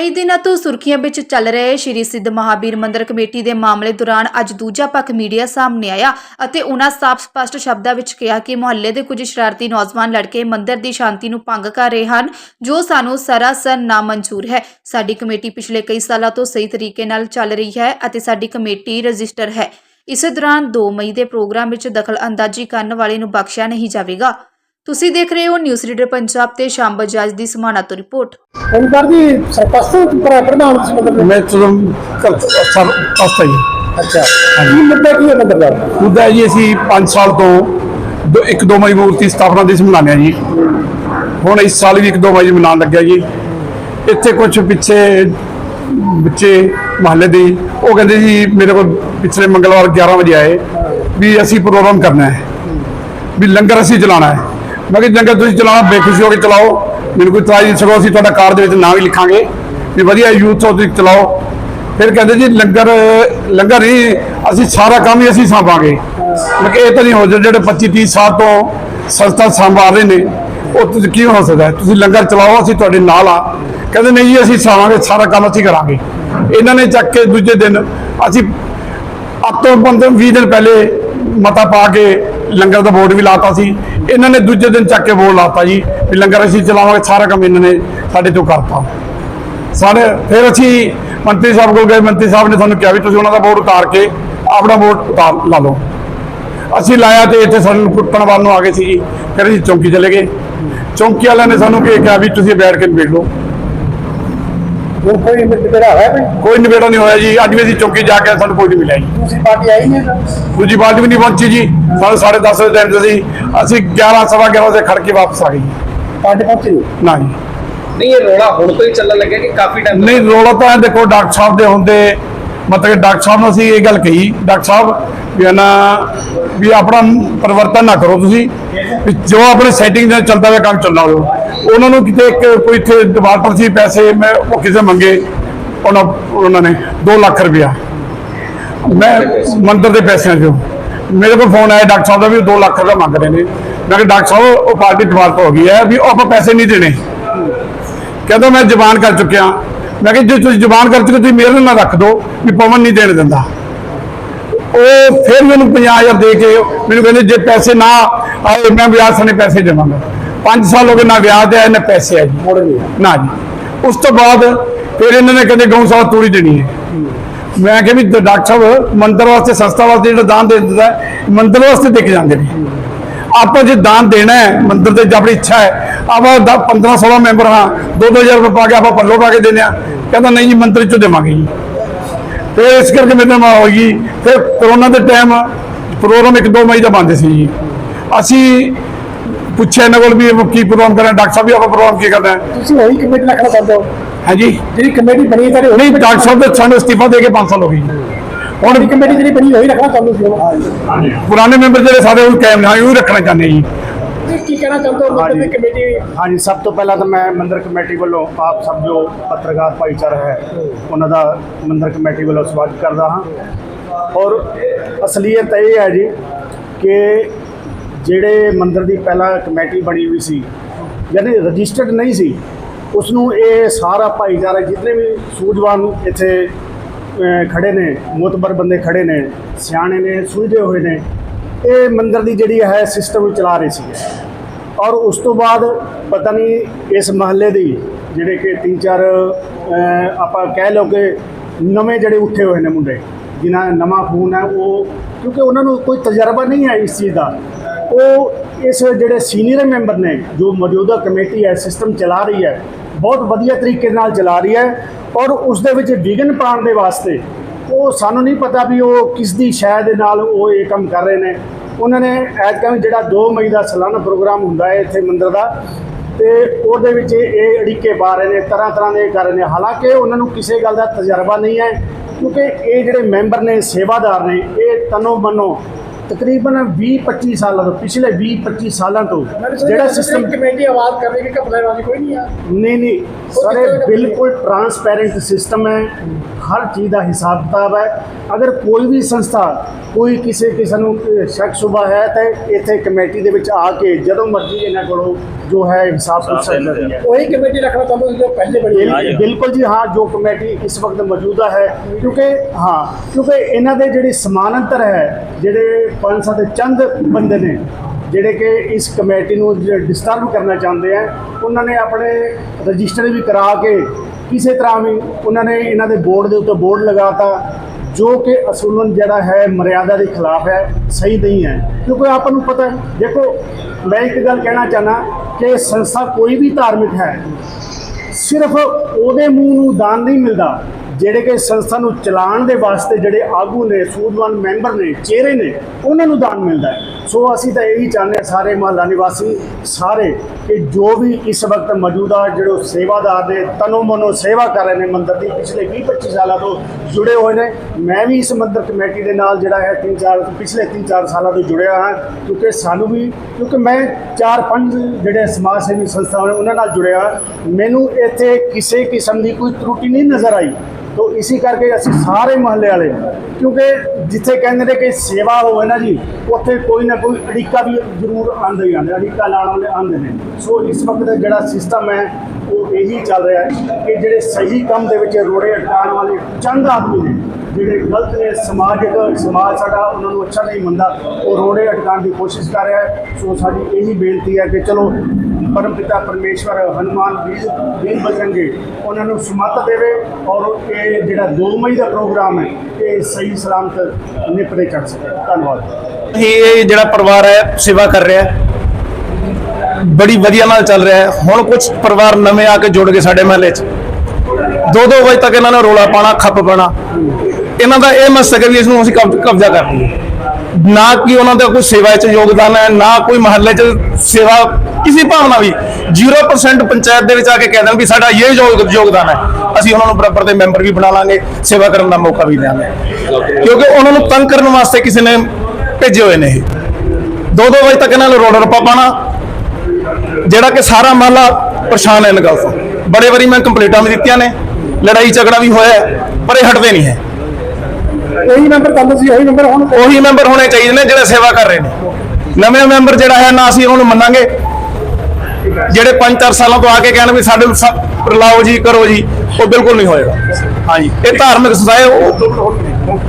ਕਈ ਦਿਨਾਂ ਤੋਂ ਸੁਰਖੀਆਂ ਵਿੱਚ ਚੱਲ ਰਹੇ ਸ਼੍ਰੀ ਸਿੱਧ ਮਹਾਬੀਰ ਮੰਦਿਰ ਕਮੇਟੀ ਦੇ ਮਾਮਲੇ ਦੌਰਾਨ ਅੱਜ ਦੂਜਾ ਪੱਖ ਮੀਡੀਆ ਸਾਹਮਣੇ ਆਇਆ ਅਤੇ ਉਹਨਾਂ ਸਾਫ਼ ਸਪਸ਼ਟ ਸ਼ਬਦਾਂ ਵਿੱਚ ਕਿਹਾ ਕਿ ਮੁਹੱਲੇ ਦੇ ਕੁਝ ਸ਼ਰਾਰਤੀ ਨੌਜਵਾਨ ਲੜਕੇ ਮੰਦਿਰ ਦੀ ਸ਼ਾਂਤੀ ਨੂੰ ਭੰਗ ਕਰ ਰਹੇ ਹਨ, ਜੋ ਸਾਨੂੰ ਸਰਾਸਰ ਨਾਮਨਜ਼ੂਰ ਹੈ। ਸਾਡੀ ਕਮੇਟੀ ਪਿਛਲੇ ਕਈ ਸਾਲਾਂ ਤੋਂ ਸਹੀ ਤਰੀਕੇ ਨਾਲ ਚੱਲ ਰਹੀ ਹੈ ਅਤੇ ਸਾਡੀ ਕਮੇਟੀ ਰਜਿਸਟਰ ਹੈ। ਇਸੇ ਦੌਰਾਨ 2 ਮਈ ਦੇ ਪ੍ਰੋਗਰਾਮ ਵਿੱਚ ਦਖਲ ਅੰਦਾਜ਼ੀ ਕਰਨ ਵਾਲੇ ਨੂੰ ਬਖਸ਼ਿਆ ਨਹੀਂ ਜਾਵੇਗਾ। ਤੁਸੀਂ ਦੇਖ ਰਹੇ ਹੋ ਨਿਊਜ਼ ਰੀਡਰ ਪੰਜਾਬ ਤੇ ਸ਼ਾਮ ਬਜਾਜ ਦੀ ਸਮਾਣਾ ਤੋਂ ਰਿਪੋਰਟ। ਅੰਦਰ ਦੀ ਸਰਪਸਤ ਪ੍ਰਧਾਨ ਸੀ ਮਤਲਬ? ਮੈਂ ਕਰ ਸਰ ਪਸਤਾ ਜੀ ਅੱਛਾ। ਕੀ ਮੁੱਦਾ ਕੀ ਹੈ ਮੰਦਰ ਦਾ? ਮੁੱਦਾ ਹੈ ਜੀ ਅਸੀਂ 5 ਸਾਲ ਤੋਂ ਦੋ- ਇੱਕ ਦੋ ਮਈ ਮੂਰਤੀ ਸਥਾਪਨਾ ਦਿਵਸ ਮਨਾਉਂਦੇ ਹਾਂ ਜੀ। ਹੁਣ ਇਸ ਸਾਲ ਵੀ ਇੱਕ ਦੋ ਮਈ ਮਨਾਉਣ ਲੱਗਿਆ ਜੀ। ਇੱਥੇ ਕੁਝ ਪਿੱਛੇ ਬੱਚੇ ਮਹੱਲੇ ਦੇ ਉਹ ਕਹਿੰਦੇ ਜੀ ਮੇਰੇ ਕੋਲ ਪਿਛਲੇ ਮੰਗਲਵਾਰ 11 ਵਜੇ ਆਏ ਵੀ ਅਸੀਂ ਪ੍ਰੋਗਰਾਮ ਕਰਨਾ ਹੈ। ਵੀ ਲੰਗਰ ਅਸੀਂ ਚਲਾਉਣਾ ਹੈ। ਮੈਂ ਕਿਹਾ ਲੰਗਰ ਤੁਸੀਂ ਚਲਾਉਣਾ ਬੇਖੁਸ਼ੀ ਹੋ ਕੇ ਚਲਾਓ। ਮੈਨੂੰ ਕੋਈ ਤਰਾਜ ਨਹੀਂ ਸਕੋ ਅਸੀਂ ਤੁਹਾਡਾ ਕਾਰਡ ਦੇ ਵਿੱਚ ਨਾਂ ਵੀ ਲਿਖਾਂਗੇ। ਵੀ ਵਧੀਆ ਯੂਥ ਤੋਂ ਤੁਸੀਂ ਚਲਾਓ। ਫਿਰ ਕਹਿੰਦੇ ਜੀ, ਲੰਗਰ ਲੰਗਰ ਨਹੀਂ, ਅਸੀਂ ਸਾਰਾ ਕੰਮ ਹੀ ਅਸੀਂ ਸੰਭਾਂਗੇ ਮੈਂ ਕਿਹਾ ਇਹ ਤਾਂ ਨਹੀਂ ਹੋ ਸਕਦਾ, ਜਿਹੜੇ 25 30 ਸਾਲ ਤੋਂ ਸੰਸਥਾ ਸੰਭਾਲ ਰਹੇ ਨੇ, ਉਹ ਤੁਸੀਂ ਕੀ ਹੋ ਸਕਦਾ? ਤੁਸੀਂ ਲੰਗਰ ਚਲਾਓ, ਅਸੀਂ ਤੁਹਾਡੇ ਨਾਲ ਆ। ਕਹਿੰਦੇ ਨਹੀਂ ਜੀ, ਅਸੀਂ ਸਾਵਾਂਗੇ, ਸਾਰਾ ਕੰਮ ਅਸੀਂ ਕਰਾਂਗੇ। ਇਹਨਾਂ ਨੇ ਚੱਕ ਕੇ ਦੂਜੇ ਦਿਨ ਅਸੀਂ ਅੱਤੋਂ 15 20 ਦਿਨ ਪਹਿਲੇ ਮਤਾ ਪਾ ਕੇ ਲੰਗਰ ਦਾ ਬੋਰਡ ਵੀ ਲਾਤਾ ਸੀ। ਇਹਨਾਂ ਨੇ ਦੂਜੇ ਦਿਨ ਚੱਕ ਕੇ ਬੋਰਡ ਲਾਤਾ ਜੀ ਵੀ ਲੰਗਰ ਅਸੀਂ ਚਲਾਵਾਂਗੇ, ਸਾਰਾ ਕੰਮ ਇਹਨਾਂ ਨੇ ਸਾਡੇ ਤੋਂ ਕਰਤਾ। ਸਾਡੇ ਫਿਰ ਅਸੀਂ ਮੰਤਰੀ ਸਾਹਿਬ ਕੋਲ ਗਏ, ਮੰਤਰੀ ਸਾਹਿਬ ਨੇ ਸਾਨੂੰ ਕਿਹਾ ਵੀ ਤੁਸੀਂ ਉਹਨਾਂ ਦਾ ਬੋਰਡ ਉਤਾਰ ਕੇ ਆਪਣਾ ਬੋਰਡ ਉਤਾਰ ਲਾ ਲਓ। ਅਸੀਂ ਲਾਇਆ ਤੇ ਇੱਥੇ ਸਾਨੂੰ ਕੁੱਟਣ ਵੱਲ ਨੂੰ ਆ ਗਏ ਸੀ ਜੀ, ਫਿਰ ਅਸੀਂ ਚੌਂਕੀ ਚਲੇ ਗਏ। ਚੌਂਕੀ ਵਾਲਿਆਂ ਨੇ ਸਾਨੂੰ ਕੀ ਕਿਹਾ ਵੀ ਤੁਸੀਂ ਬੈਠ ਕੇ ਨਿਬੇੜ ਲਓ। ਹੁਣ ਕੋਈ ਨਿਬੇੜਾ ਹੋਇਆ ਕੋਈ? ਕੋਈ ਨਿਬੇੜਾ ਨਹੀਂ ਹੋਇਆ ਜੀ। ਅੱਜ ਵੀ ਅਸੀਂ ਚੌਂਕੀ ਜਾ ਕੇ ਸਾਨੂੰ ਕੋਈ ਨਹੀਂ ਮਿਲਿਆ ਜੀ। ਦੂਸਰੀ ਪਾਰਟੀ ਆਈ ਨਹੀਂ ਦੂਜੀ ਪਾਰਟੀ ਵੀ ਨਹੀਂ ਪਹੁੰਚੀ ਜੀ। ਸਾਨੂੰ 10:30 ਵਜੇ ਟਾਈਮ ਸੀ ਅਸੀਂ 11 ਸਵਾ 11 ਵਜੇ ਖੜ ਕੇ ਵਾਪਸ ਆ ਗਏ ਜੀ। ਪਾਰਟੀ ਪਹੁੰਚੀ ਨਹੀਂ? ਨਾ ਜੀ। ਨਹੀਂ ਇਹ ਰੋਲਾ ਹੁਣ ਤੋਂ ਹੀ ਚੱਲਣ ਲੱਗਿਆ ਕਿ ਕਾਫੀ ਟਾਈਮ ਨਹੀਂ ਰੋਲਾ ਤਾਂ ਇਹ ਦੇਖੋ ਡਾਕਟਰ ਸਾਹਿਬ ਦੇ ਹੁੰਦੇ ਮਤਲਬ ਡਾਕਟਰ ਸਾਹਿਬ ਨੂੰ ਅਸੀਂ ਇਹ ਗੱਲ ਕਹੀ ਡਾਕਟਰ ਸਾਹਿਬ ਵੀ ਨਾ ਵੀ ਆਪਣਾ ਪਰਿਵਰਤਨ ਨਾ ਕਰੋ ਤੁਸੀਂ। ਵੀ ਜੋ ਆਪਣੇ ਸੈਟਿੰਗ ਨਾਲ ਚੱਲਦਾ ਹੋਇਆ ਕੰਮ ਚੱਲਣਾ ਹੋ ਉਹਨਾਂ ਨੂੰ ਕਿਤੇ ਇੱਕ ਕੋਈ ਇੱਥੇ ਡਿਪਾਰਟਮੈਂਟ ਸੀ, ਪੈਸੇ ਮੈਂ ਉਹ ਕਿਸੇ ਮੰਗੇ, ਉਹਨਾਂ ਉਹਨਾਂ ਨੇ 2 ਲੱਖ ਰੁਪਇਆ। ਮੈਂ ਮੰਦਰ ਦੇ ਪੈਸਿਆਂ ਚੋਂ। ਮੇਰੇ ਕੋਲ ਫੋਨ ਆਇਆ ਡਾਕਟਰ ਸਾਹਿਬ ਦਾ ਵੀ ਉਹ 2 ਲੱਖ ਰੁਪਇਆ ਮੰਗ ਰਹੇ ਨੇ। ਮੈਂ ਕਿਹਾ ਡਾਕਟਰ ਸਾਹਿਬ, ਉਹ ਪਾਰਟੀ ਡਿਫਾਲਟ ਹੋ ਗਈ ਹੈ ਵੀ ਉਹ ਆਪਾਂ ਪੈਸੇ ਨਹੀਂ ਦੇਣੇ। ਕਹਿੰਦਾ ਮੈਂ ਜ਼ਬਾਨ ਕਰ ਚੁੱਕਿਆ। ਮੈਂ ਕਿਹਾ ਜੇ ਤੁਸੀਂ ਜ਼ਬਾਨ ਕਰ ਚੁੱਕੇ ਤੁਸੀਂ ਮੇਰੇ ਨਾਲ ਰੱਖ ਦਿਓ ਵੀ ਪਵਨ ਨਹੀਂ ਦੇਣ ਦਿੰਦਾ। ਉਹ ਫਿਰ ਮੈਨੂੰ 50000 ਦੇ ਕੇ ਮੈਨੂੰ ਕਹਿੰਦੇ ਜੇ ਪੈਸੇ ਨਾ ਆਏ ਮੈਂ ਵਿਆਹ ਸਣੇ ਪੈਸੇ ਦੇਵਾਂਗਾ। 5 ਸਾਲ ਹੋ ਗਏ ਨਾ ਵਿਆਹ ਦੇ ਆਏ ਨਾ ਪੈਸੇ ਆਏ। ਮੋੜ ਨਹੀਂ ਨਾ ਜੀ। ਉਸ ਤੋਂ ਬਾਅਦ ਫਿਰ ਇਹਨਾਂ ਨੇ ਕਹਿੰਦੇ ਗਊਸ਼ਾਲਾ ਤੋੜੀ ਦੇਣੀ ਹੈ। ਮੈਂ ਕਿਹਾ ਵੀ ਡਾਕਟਰ ਸਾਹਿਬ ਮੰਦਰ ਵਾਸਤੇ ਸੰਸਥਾ ਵਾਸਤੇ ਜਿਹੜਾ ਦਾਨ ਦੇ ਦਿੰਦਾ ਮੰਦਰ ਵਾਸਤੇ ਦੇ ਕੇ ਜਾਂਦੇ ਨੇ। ਆਪਾਂ ਜੇ ਦਾਨ ਦੇਣਾ ਹੈ ਮੰਦਰ ਤੇ ਆਪਣੀ ਇੱਛਾ ਹੈ ਆਪਾਂ 15 16 ਮੈਂਬਰ ਹਾਂ 2-2000 ਰੁਪਏ ਪਾ ਕੇ ਆਪਾਂ ਪੱਲੋ ਪਾ ਕੇ ਦਿੰਦੇ ਆ ਕਹਿੰਦਾ ਨਹੀਂ ਜੀ ਮੰਦਰ ਚੋਂ ਦੇਵਾਂਗੇ ਜੀ। ਤੇ ਇਸ ਕਰਕੇ ਮੇਰੇ ਨਾਲ ਹੋ ਗਈ ਫਿਰ ਕਰੋਨਾ ਦੇ ਟਾਈਮ ਪ੍ਰੋਗਰਾਮ 1-2 ਮਈ ਦਾ ਬੰਦ ਸੀ ਜੀ। ਅਸੀਂ ਪੁੱਛਿਆ ਇਹਨਾਂ ਕੋਲ ਵੀ ਕੀ ਪ੍ਰੋਗਰਾਮ ਕਰਨਾ ਡਾਕਟਰ ਸਾਹਿਬ ਵੀ ਆਪਾਂ ਪ੍ਰੋਗਰਾਮ ਕੀ ਕਰਨਾ। ਤੁਸੀਂ ਉਹੀ ਕਮੇਟੀ ਰੱਖਣਾ ਚਾਹੁੰਦੇ ਹੋ? ਹਾਂਜੀ ਜਿਹੜੀ ਕਮੇਟੀ ਬਣੀ ਹੈ ਤੁਹਾਡੀ ਨਹੀਂ ਡਾਕਟਰ ਸਾਹਿਬ ਦੇ ਸਾਨੂੰ ਅਸਤੀਫਾ ਦੇ ਕੇ 5 ਸਾਲ ਹੋ ਗਏ ਜੀ। ਹੁਣ ਕਮੇਟੀ ਜਿਹੜੀ ਬਣੀ ਉਹੀ ਰੱਖਣਾ ਚਾਹੁੰਦੇ ਸੀ। ਪੁਰਾਣੇ ਮੈਂਬਰ ਜਿਹੜੇ ਸਾਰੇ ਉਹ ਕਾਇਮ ਨੇ ਉਹ ਰੱਖਣਾ ਚਾਹੁੰਦੇ ਜੀ। ਕੀ ਕਹਿਣਾ ਚਾਹੁੰਦੇ ਹੋ? ਮੰਦਰ ਦੀ ਕਮੇਟੀ ਹਾਂਜੀ ਸਭ ਤੋਂ ਪਹਿਲਾਂ ਤਾਂ ਮੈਂ ਮੰਦਰ ਕਮੇਟੀ ਵੱਲੋਂ ਆਪ ਸਭ ਜੋ ਪੱਤਰਕਾਰ ਭਾਈਚਾਰਾ ਹੈ ਉਹਨਾਂ ਦਾ ਮੰਦਰ ਕਮੇਟੀ ਵੱਲੋਂ ਸਵਾਗਤ ਕਰਦਾ ਹਾਂ। ਔਰ ਅਸਲੀਅਤ ਇਹ ਹੈ ਜੀ ਕਿ ਜਿਹੜੇ ਮੰਦਰ ਦੀ ਪਹਿਲਾਂ ਕਮੇਟੀ ਬਣੀ ਹੋਈ ਸੀ ਯਾਨੀ ਰਜਿਸਟਰਡ ਨਹੀਂ ਸੀ ਉਸ ਨੂੰ ਇਹ ਸਾਰਾ ਭਾਈਚਾਰਾ ਜਿੰਨੇ ਵੀ ਸੂਝਵਾਨ ਇੱਥੇ ਅਹ, ਖੜੇ ਨੇ ਮੋਤਬਰ ਬੰਦੇ ਖੜੇ ਨੇ ਸਿਆਣੇ ਨੇ ਸੂਝਦੇ ਹੋਏ ਨੇ ਇਹ ਮੰਦਰ ਦੀ ਜਿਹੜੀ ਹੈ ਸਿਸਟਮ ਚਲਾ ਰਹੇ ਸੀ। ਔਰ ਉਸ ਤੋਂ ਬਾਅਦ ਪਤਾ ਨਹੀਂ ਇਸ ਮਹੱਲੇ ਦੀ ਜਿਹੜੇ ਕਿ ਤਿੰਨ ਚਾਰ ਆਪਾਂ ਕਹਿ ਲਓ ਕਿ ਨਵੇਂ ਜਿਹੜੇ ਉੱਠੇ ਹੋਏ ਨੇ ਮੁੰਡੇ, ਜਿਨ੍ਹਾਂ ਨਵਾਂ ਖੂਨ ਹੈ, ਉਹ ਕਿਉਂਕਿ ਉਹਨਾਂ ਨੂੰ ਕੋਈ ਤਜਰਬਾ ਨਹੀਂ ਹੈ ਇਸ ਚੀਜ਼ ਦਾ। ਉਹ ਇਸ ਜਿਹੜੇ ਸੀਨੀਅਰ ਮੈਂਬਰ ਨੇ, ਜੋ ਮੌਜੂਦਾ ਕਮੇਟੀ ਹੈ ਸਿਸਟਮ ਚਲਾ ਰਹੀ ਹੈ, ਬਹੁਤ ਵਧੀਆ ਤਰੀਕੇ ਨਾਲ ਚਲਾ ਰਹੀ ਹੈ। ਔਰ ਉਸ ਦੇ ਵਿੱਚ ਵਿਘਨ ਪਾਉਣ ਦੇ ਵਾਸਤੇ ਉਹ ਸਾਨੂੰ ਨਹੀਂ ਪਤਾ ਵੀ ਉਹ ਕਿਸ ਦੀ ਸ਼ਾਇਦ ਦੇ ਨਾਲ ਉਹ ਇਹ ਕੰਮ ਕਰ ਰਹੇ ਨੇ। ਉਹਨਾਂ ਨੇ ਐਤਕਾਂ ਵੀ ਜਿਹੜਾ 2 ਮਈ ਦਾ ਸਾਲਾਨਾ ਪ੍ਰੋਗਰਾਮ ਹੁੰਦਾ ਹੈ ਇੱਥੇ ਮੰਦਰ ਦਾ ਤੇ ਉਹਦੇ ਵਿੱਚ ਇਹ ਅੜਿੱਕੇ ਪਾ ਰਹੇ ਨੇ ਤਰ੍ਹਾਂ ਤਰ੍ਹਾਂ ਦੇ ਕਰ ਰਹੇ ਨੇ। ਹਾਲਾਂਕਿ ਉਹਨਾਂ ਨੂੰ ਕਿਸੇ ਗੱਲ ਦਾ ਤਜਰਬਾ ਨਹੀਂ ਹੈ ਕਿਉਂਕਿ ਇਹ ਜਿਹੜੇ ਮੈਂਬਰ ਨੇ ਸੇਵਾਦਾਰ ਨੇ ਇਹ ਤਨੋ ਮਨੋ ਤਕਰੀਬਨ 20-25 ਸਾਲਾਂ ਤੋਂ ਪਿਛਲੇ 20-25 ਸਾਲਾਂ ਤੋਂ ਜਿਹੜਾ ਸਿਸਟਮ ਕਮੇਟੀ ਆਵਾਜ਼ ਕਰ ਰਹੀ ਕਿ ਘਪਲੇਬਾਜ਼ੀ ਕੋਈ ਨਹੀਂ ਆ। ਨਹੀਂ ਨਹੀਂ ਸਰ ਬਿਲਕੁਲ ਟਰਾਂਸਪੈਰੈਂਟ ਸਿਸਟਮ ਹੈ। ਹਰ ਚੀਜ਼ ਦਾ ਹਿਸਾਬ ਕਿਤਾਬ ਹੈ। ਅਗਰ ਕੋਈ ਵੀ ਸੰਸਥਾ ਕੋਈ ਕਿਸੇ ਕਿਸੇ ਨੂੰ ਸ਼ੱਕ ਸੁਭਾ ਹੈ ਤਾਂ ਇੱਥੇ ਕਮੇਟੀ ਦੇ ਵਿੱਚ ਆ ਕੇ ਜਦੋਂ ਮਰਜ਼ੀ ਇਹਨਾਂ ਕੋਲੋਂ ਜੋ ਹੈ ਹਿਸਾਬ ਪੁੱਛ ਸਕਦੀ ਹੈ। ਉਹੀ ਕਮੇਟੀ ਰੱਖਣਾ ਚਾਹੁੰਦੇ ਜੋ ਪਹਿਲੇ ਬਣੀ ਬਿਲਕੁਲ ਜੀ ਹਾਂ ਜੋ ਕਮੇਟੀ ਇਸ ਵਕਤ ਮੌਜੂਦਾ ਹੈ। ਕਿਉਂਕਿ ਹਾਂ ਕਿਉਂਕਿ ਇਹਨਾਂ ਦੇ ਜਿਹੜੀ ਸਮਾਨਾਂਤਰ ਹੈ ਜਿਹੜੇ ਪੰਜ ਸੱਤ ਚੰਦ ਬੰਦੇ ਨੇ ਜਿਹੜੇ ਕਿ ਇਸ ਕਮੇਟੀ ਨੂੰ ਡਿਸਟਰਬ ਕਰਨਾ ਚਾਹੁੰਦੇ ਆ ਉਹਨਾਂ ਨੇ ਆਪਣੇ ਰਜਿਸਟਰ ਵੀ ਕਰਾ ਕੇ ਕਿਸੇ ਤਰ੍ਹਾਂ ਵੀ ਉਹਨਾਂ ਨੇ ਇਹਨਾਂ ਦੇ ਬੋਰਡ ਦੇ ਉੱਤੇ ਬੋਰਡ ਲਗਾਤਾ, ਜੋ ਕਿ ਅਸੂਲਨ ਜਿਹੜਾ ਹੈ ਮਰਿਆਦਾ ਦੇ ਖਿਲਾਫ ਹੈ, ਸਹੀ ਨਹੀਂ ਹੈ। ਕਿਉਂਕਿ ਆਪਾਂ ਨੂੰ ਪਤਾ ਦੇਖੋ, ਮੈਂ ਇੱਕ ਗੱਲ ਕਹਿਣਾ ਚਾਹਨਾ ਕਿ ਸੰਸਥਾ ਕੋਈ ਵੀ ਧਾਰਮਿਕ ਹੈ, ਸਿਰਫ ਉਹਦੇ ਮੂੰਹ ਨੂੰ ਦਾਨ ਨਹੀਂ ਮਿਲਦਾ, ਜਿਹੜੇ ਕਿ ਸੰਸਥਾ ਨੂੰ ਚਲਾਉਣ ਦੇ ਵਾਸਤੇ ਜਿਹੜੇ ਆਗੂ ਨੇ, ਸੂਝਵਾਨ ਮੈਂਬਰ ਨੇ, ਚਿਹਰੇ ਨੇ, ਉਹਨਾਂ ਨੂੰ ਦਾਨ ਮਿਲਦਾ ਹੈ। ਸੋ ਅਸੀਂ ਤਾਂ ਇਹੀ ਚਾਹੁੰਦੇ ਹਾਂ ਸਾਰੇ ਮਹੱਲਾ ਨਿਵਾਸੀ, ਸਾਰੇ ਕਿ ਜੋ ਵੀ ਇਸ ਵਕਤ ਮੌਜੂਦਾ ਜਿਹੜੇ ਸੇਵਾਦਾਰ ਨੇ ਤਨੋ ਮਨੋ ਸੇਵਾ ਕਰ ਰਹੇ ਨੇ, ਮੰਦਰ ਦੀ ਪਿਛਲੇ 20 25 ਸਾਲਾਂ ਤੋਂ ਜੁੜੇ ਹੋਏ ਨੇ। ਮੈਂ ਵੀ ਇਸ ਮੰਦਰ ਕਮੇਟੀ ਦੇ ਨਾਲ ਜਿਹੜਾ ਹੈ ਤਿੰਨ ਚਾਰ, ਪਿਛਲੇ ਤਿੰਨ ਚਾਰ ਸਾਲਾਂ ਤੋਂ ਜੁੜਿਆ ਹਾਂ, ਕਿਉਂਕਿ ਸਾਨੂੰ ਵੀ, ਕਿਉਂਕਿ ਮੈਂ ਚਾਰ ਪੰਜ ਜਿਹੜੇ ਸਮਾਜ ਸੇਵੀ ਸੰਸਥਾਵਾਂ ਨੇ, ਉਹਨਾਂ ਨਾਲ ਜੁੜਿਆ ਮੈਨੂੰ ਇੱਥੇ ਕਿਸੇ ਕਿਸਮ ਦੀ ਕੋਈ ਤਰੁੱਟੀ ਨਹੀਂ ਨਜ਼ਰ ਆਈ। ਤੋ ਇਸੇ ਕਰਕੇ ਅਸੀਂ ਸਾਰੇ ਮਹੱਲੇ ਵਾਲੇ, ਕਿਉਂਕਿ ਜਿੱਥੇ ਕਹਿੰਦੇ ਨੇ ਕਿ ਸੇਵਾ ਹੋਵੇ ਨਾ ਜੀ, ਉੱਥੇ ਕੋਈ ਨਾ ਕੋਈ ਅੜਿੱਕਾ ਵੀ ਜ਼ਰੂਰ ਆਉਂਦੇ ਹੀ ਆਉਂਦੇ, ਅੜਿੱਕਾ ਲਾਉਣ ਵਾਲੇ ਆਉਂਦੇ ਨੇ। ਸੋ ਇਸ ਵਕਤ ਜਿਹੜਾ ਸਿਸਟਮ ਹੈ, ਉਹ ਇਹੀ ਚੱਲ ਰਿਹਾ ਹੈ ਕਿ ਜਿਹੜੇ ਸਹੀ ਕੰਮ ਦੇ ਵਿੱਚ ਰੋੜੇ ਅਟਕਾਉਣ ਵਾਲੇ ਚੰਦ ਆਦਮੀ ਨੇ, ਜਿਹੜੇ ਗਲਤ ਨੇ, ਸਮਾਜਿਕ, ਸਮਾਜ ਸਾਡਾ ਉਹਨਾਂ ਨੂੰ ਅੱਛਾ ਨਹੀਂ ਮੰਨਦਾ, ਉਹ ਰੋੜੇ ਅਟਕਾਉਣ ਦੀ ਕੋਸ਼ਿਸ਼ ਕਰ ਰਿਹਾ ਹੈ। ਸੋ ਸਾਡੀ ਇਹੀ ਬੇਨਤੀ ਹੈ ਕਿ ਚਲੋ ਪਰਮ ਪਿਤਾ ਪਰਮੇਸ਼ਵਰ ਹਨੂਮਾਨ ਵੀਰ ਵੀਰ ਬਜਰੰਗੇ ਉਹਨਾਂ ਨੂੰ ਸਮਤ ਦੇਵੇ ਔਰ ਇਹ ਜਿਹੜਾ 2 ਮਈ ਦਾ ਪ੍ਰੋਗਰਾਮ ਹੈ, ਇਹ ਸਹੀ ਸਲਾਮਤ ਨਿਪਰੇ ਚੜ ਸਕੇ। ਧੰਨਵਾਦ। ਇਹ ਜਿਹੜਾ ਪਰਿਵਾਰ ਹੈ, ਸੇਵਾ ਕਰ ਰਿਹਾ ਹੈ। ਬੜੀ ਵਧੀਆ ਨਾਲ ਚੱਲ ਰਿਹਾ ਹੈ। ਹੁਣ ਕੁਝ ਪਰਿਵਾਰ ਨਵੇਂ ਆ ਕੇ ਜੁੜ ਗਏ ਸਾਡੇ ਮਹੱਲੇ 'ਚ। ਦੋ ਦੋ ਵਜੇ ਤੱਕ ਇਹਨਾਂ ਨੇ ਰੋਲਾ ਪਾਣਾ ਖੱਪ ਪਾਣਾ। ਇਹਨਾਂ ਦਾ ਇਹ ਮਸਲਕ ਹੈ ਵੀ ਇਸ ਨੂੰ ਅਸੀਂ ਕਬ- ਕਬਜ਼ਾ ਕਰ ਲਈਏ। ਨਾ ਕਿ ਉਹਨਾਂ ਦਾ ਕੋਈ ਸੇਵਾ 'ਚ ਯੋਗਦਾਨ ਹੈ, ਨਾ ਕੋਈ ਮਹੱਲੇ 'ਚ ਸੇਵਾ, ਕਿਸੇ ਭਾਵਨਾ ਵੀ। 0% ਪੰਚਾਇਤ ਦੇ ਵਿੱਚ ਆ ਕੇ ਕਹਿ ਦੇਣ ਵੀ ਸਾਡਾ ਇਹ ਯੋਗ- ਯੋਗਦਾਨ ਹੈ। ਅਸੀਂ ਉਹਨਾਂ ਨੂੰ ਬਰਾਬਰ ਦੇ ਮੈਂਬਰ ਵੀ ਬਣਾ ਲਾਂਗੇ, ਸੇਵਾ ਕਰਨ ਦਾ ਮੌਕਾ ਵੀ ਦੇਵਾਂਗੇ ਕਿਉਂਕਿ ਉਹਨਾਂ ਨੂੰ ਤੰਗ ਕਰਨ ਵਾਸਤੇ ਕਿਸੇ ਨੇ ਭੇਜੇ ਹੋਏ ਨੇ ਇਹ। ਦੋ ਦੋ ਵਜੇ ਤੱਕ ਇਹਨਾਂ ਨੂੰ ਰੋਡ ਰੱਪਾ ਪਾਣਾ ਜਿਹੜਾ ਕਿ ਸਾਰਾ ਮਹੱਲਾ ਪਰੇਸ਼ਾਨ ਹੈ ਇਹਨਾਂ ਗੱਲ ਤੋਂ। ਬੜੇ ਵਾਰੀ ਮੈਂ ਕੰਪਲੀਟਾਂ ਵੀ ਦਿੱਤੀਆਂ ਨੇ, ਲੜਾਈ ਝਗੜਾ ਵੀ ਹੋਇਆ ਪਰ ਇਹ ਹਟਦੇ ਨਹੀਂ ਹੈ। ਉਹੀ ਨੰਬਰ ਚੱਲਦਾ ਸੀ ਉਹੀ ਨੰਬਰ ਹੁਣ ਉਹੀ ਮੈਂਬਰ ਹੋਣੇ ਚਾਹੀਦੇ ਨੇ ਜਿਹੜੇ ਸੇਵਾ ਕਰ ਰਹੇ ਨੇ। ਨਵੇਂ ਮੈਂਬਰ ਜਿਹੜਾ ਹੈ ਨਾ ਅਸੀਂ ਉਹਨੂੰ ਮੰਨਾਂਗੇ। ਜਿਹੜੇ 5-4 ਸਾਲਾਂ ਤੋਂ ਆ ਕੇ ਕਹਿਣ ਵੀ ਸਾਡੇ ਲਾਓ ਜੀ ਕਰੋ ਜੀ ਉਹ ਬਿਲਕੁਲ ਨਹੀਂ ਹੋਏਗਾ। ਹਾਂਜੀ। ਇਹ ਧਾਰਮਿਕ ਸੰਸਥਾ ਹੈ ਉਹ